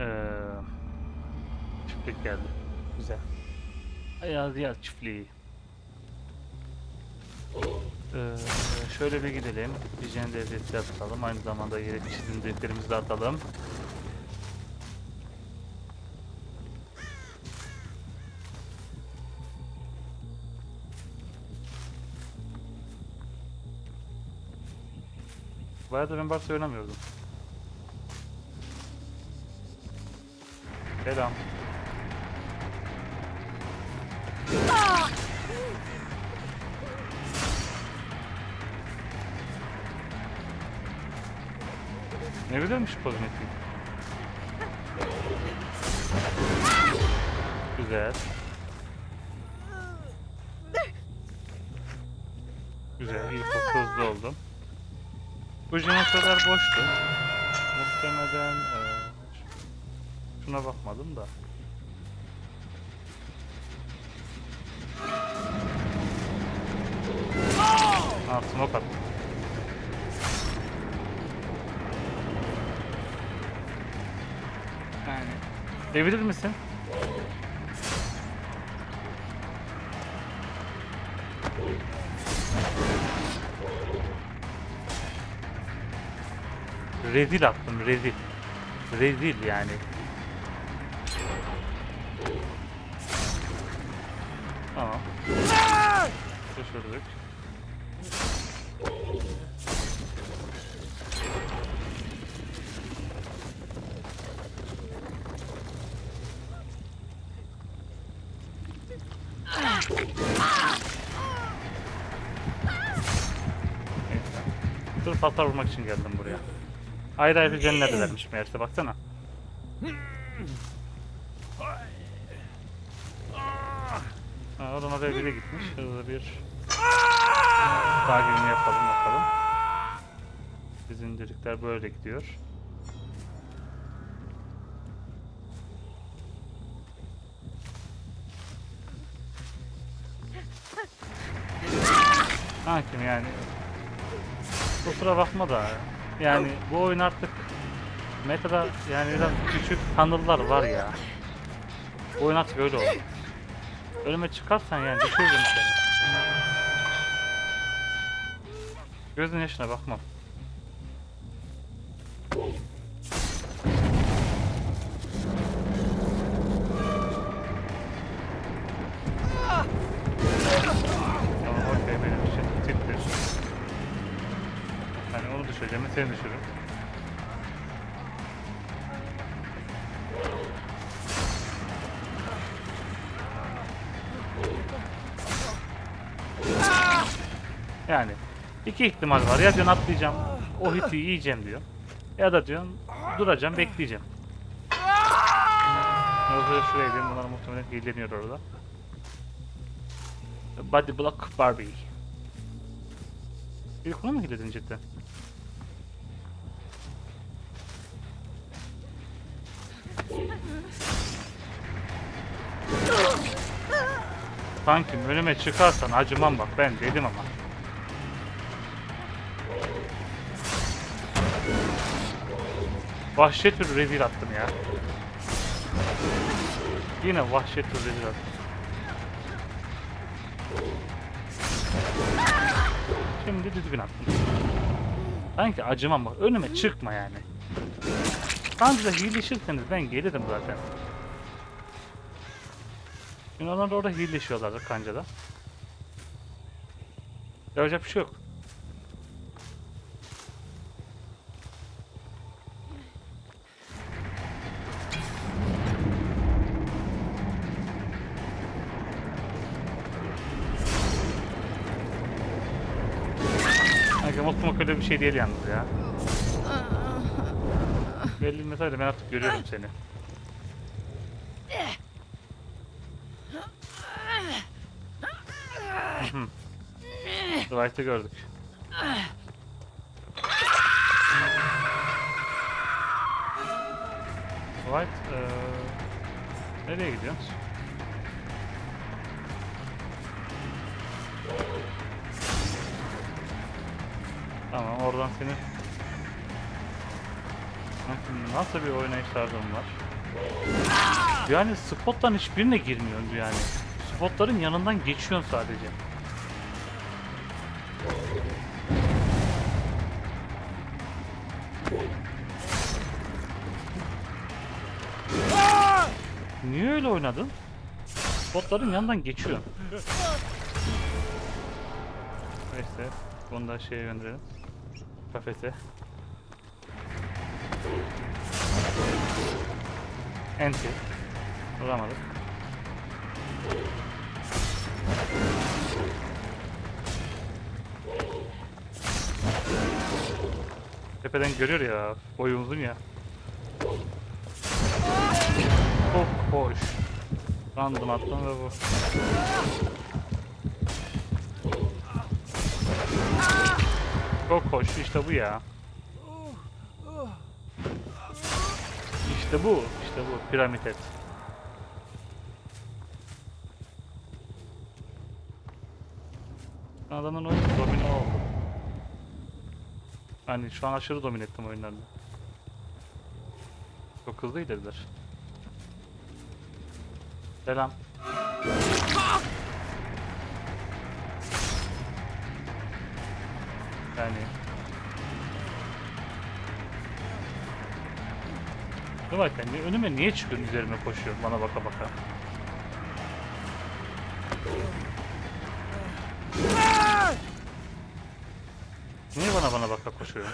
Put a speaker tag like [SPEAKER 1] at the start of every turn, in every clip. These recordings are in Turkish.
[SPEAKER 1] Ee, çiftlik geldi. Güzel. Ayaz yer çiftliği. Ee, şöyle bir gidelim. Hijyen devresi atalım. Aynı zamanda yere çizim defterimizi de atalım. Bayağı da ben Barça oynamıyordum. Selam. Ne güzelmiş kozmetik. Güzel. Güzel, ilk hızlı oldum. Bu jeneratörler boştu. Muhtemelen eee, şuna bakmadım da. Ha, smoke attım. Yani devirir misin? Rezil attım rezil. Rezil yani. Düşürdük. Sırf hasar vurmak için geldim buraya. Ayrı ayrı cennet vermiş meğerse baksana. Ha, oradan oraya biri gitmiş. Hızlı bir takibini yapalım bakalım. Zincirlikler böyle gidiyor. Hakim yani Kusura bakma da yani bu oyun artık metada yani biraz küçük kanallar var ya. Bu oyun artık öyle oldu. Önüme çıkarsan yani düşürürüm seni. Gözün yaşına bakmam. Onu düşüreceğim, seni düşürürüm. Yani iki ihtimal var. Ya diyorsun atlayacağım, o hiti yiyeceğim diyor. Ya da diyorsun duracağım, bekleyeceğim. Yoksa şuraya gideyim, bunlar muhtemelen hileniyor orada. Body Block Barbie. İlk onu mu hiledin cidden? Kankim önüme çıkarsan acımam bak ben dedim ama. Vahşet bir rezil attım ya. Yine vahşet bir rezil attım. Şimdi düzgün attım. Sanki acımam bak önüme çıkma yani. Kancada hileşirseniz ben gelirim zaten. Da orada hileşiyorlardı kancada. Yapacak bir şey yok. Öyle bir şey değil yalnız ya. Belli bir mesajla ben artık görüyorum seni. Dwight'ı gördük. Dwight, eee, nereye gidiyorsun? Tamam, oradan seni Nasıl- bir oynayış tarzım var? Yani spotların hiçbirine girmiyorsun yani. Spotların yanından geçiyorsun sadece. Niye öyle oynadın? Spotların yanından geçiyorsun. Neyse, bunu da şeye gönderelim. Kafese. Enti. Vuramadık. Tepeden görüyor ya. Boyu uzun ya. Çok hoş. Random attım ve bu. Çok hoş. işte bu ya. İşte bu. işte bu. Piramit et. Adamın oyunu domine oldu. Hani şu an aşırı domine ettim oyunlarını. Çok hızlı ilerler. Selam. Yani Dur bakayım ni- önüme niye çıkıyorsun üzerime koşuyor bana baka baka. Niye bana bana baka koşuyor?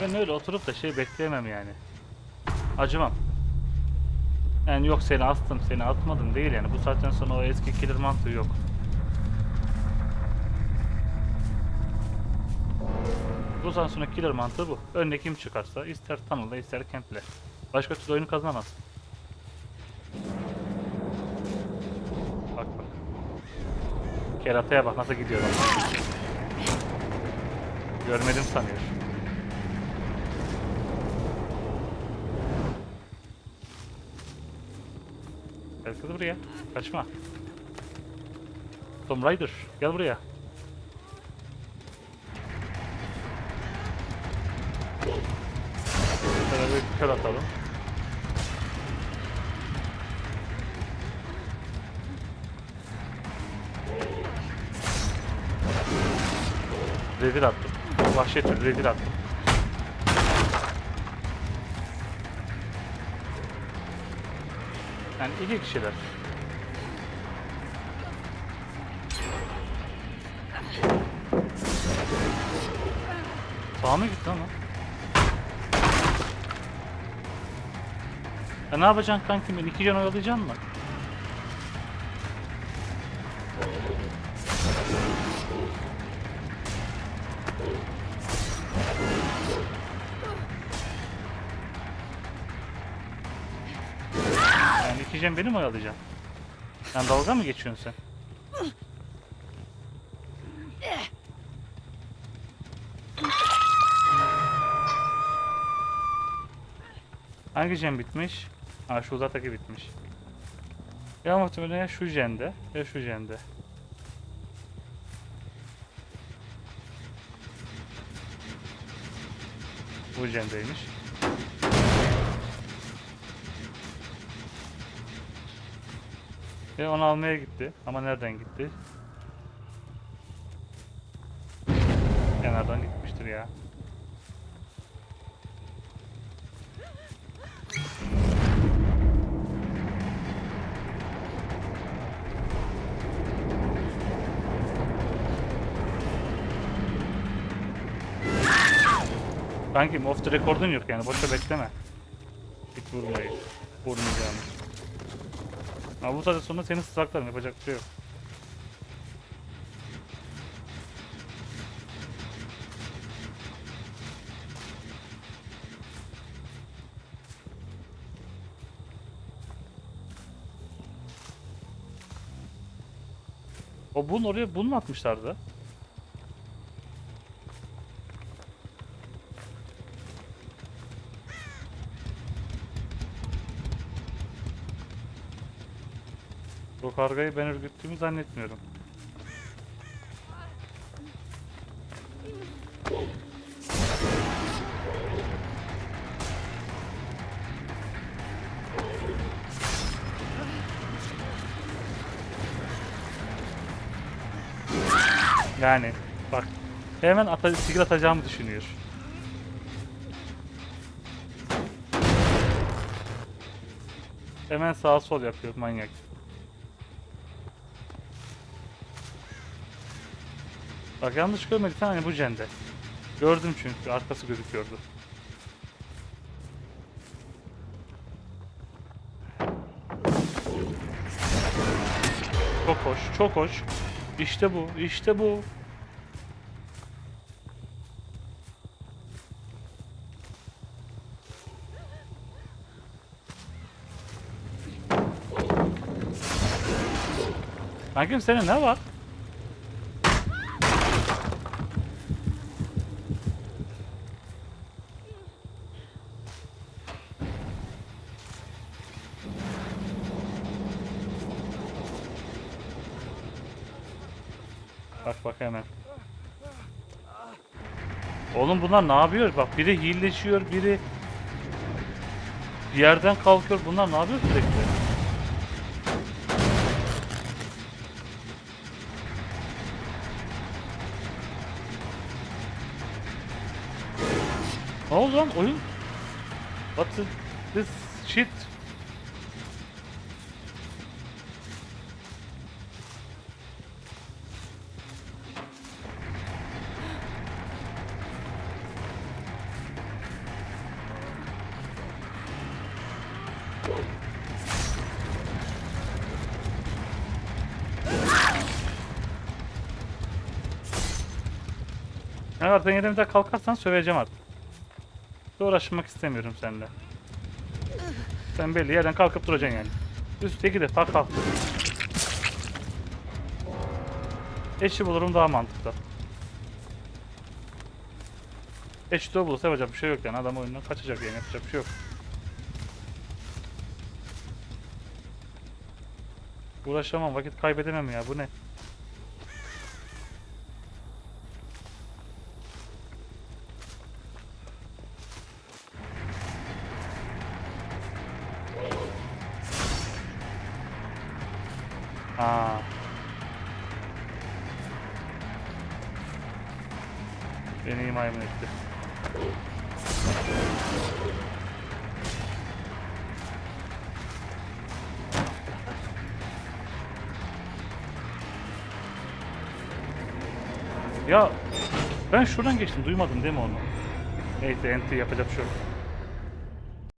[SPEAKER 1] Ben öyle oturup da şey bekleyemem yani. Acımam. Yani yok seni astım seni atmadım değil yani bu saatten sonra o eski killer mantığı yok. Bu saatten sonra killer mantığı bu. Önüne kim çıkarsa ister tunnel'da ister camp'le. Başka türlü oyunu kazanamaz. Bak bak. Kerataya bak nasıl gidiyor. Görmedim sanıyor. Gel kız buraya. Kaçma. Tom Raider gel buraya. Şöyle bir kör atalım. Rezil attım. Vahşet rezil attım. Yani iki kişiler. Sağa mı gitti ama? Ya ne yapacaksın kankim? Ben iki can oyalayacaksın mı? Can beni mi oyalayacaksın? Sen dalga mı geçiyorsun sen? Hangi jen bitmiş? Ha şu uzataki bitmiş. Ya muhtemelen ya şu jende ya şu jende. Bu jendeymiş. Ve onu almaya gitti. Ama nereden gitti? Kenardan gitmiştir ya. Kankim off the record'un yok yani boşa bekleme. Hiç vurmayı. Vurmayacağını. Ama bu saatte sonra seni sızaklarım yapacak bir şey yok. O bunun oraya bunu atmışlardı? Bu kargayı ben örgüttüğümü zannetmiyorum. Yani bak hemen ata, skill atacağımı düşünüyor. Hemen sağa sol yapıyor manyak. Bak yanlış görmediysen hani bu jende. Gördüm çünkü arkası gözüküyordu. Çok hoş, çok hoş. İşte bu, işte bu. Kankim senin ne var? Bak bak hemen. Oğlum bunlar ne yapıyor? Bak biri hilleşiyor, biri bir yerden kalkıyor. Bunlar ne yapıyor sürekli? Ne oldu lan oyun? What is this shit? Evet bir daha kalkarsan söveceğim artık. Uğraşmak istemiyorum seninle. Sen belli yerden kalkıp duracaksın yani. Üstteki de kalk kalk. Eşi bulurum daha mantıklı. Eşi de bulursa yapacak bir şey yok yani adam oyundan kaçacak yani yapacak bir şey yok. Uğraşamam vakit kaybedemem ya bu ne? Beni maymun etti. Ya ben şuradan geçtim duymadım değil mi onu? Neyse enti yapacak bir şey.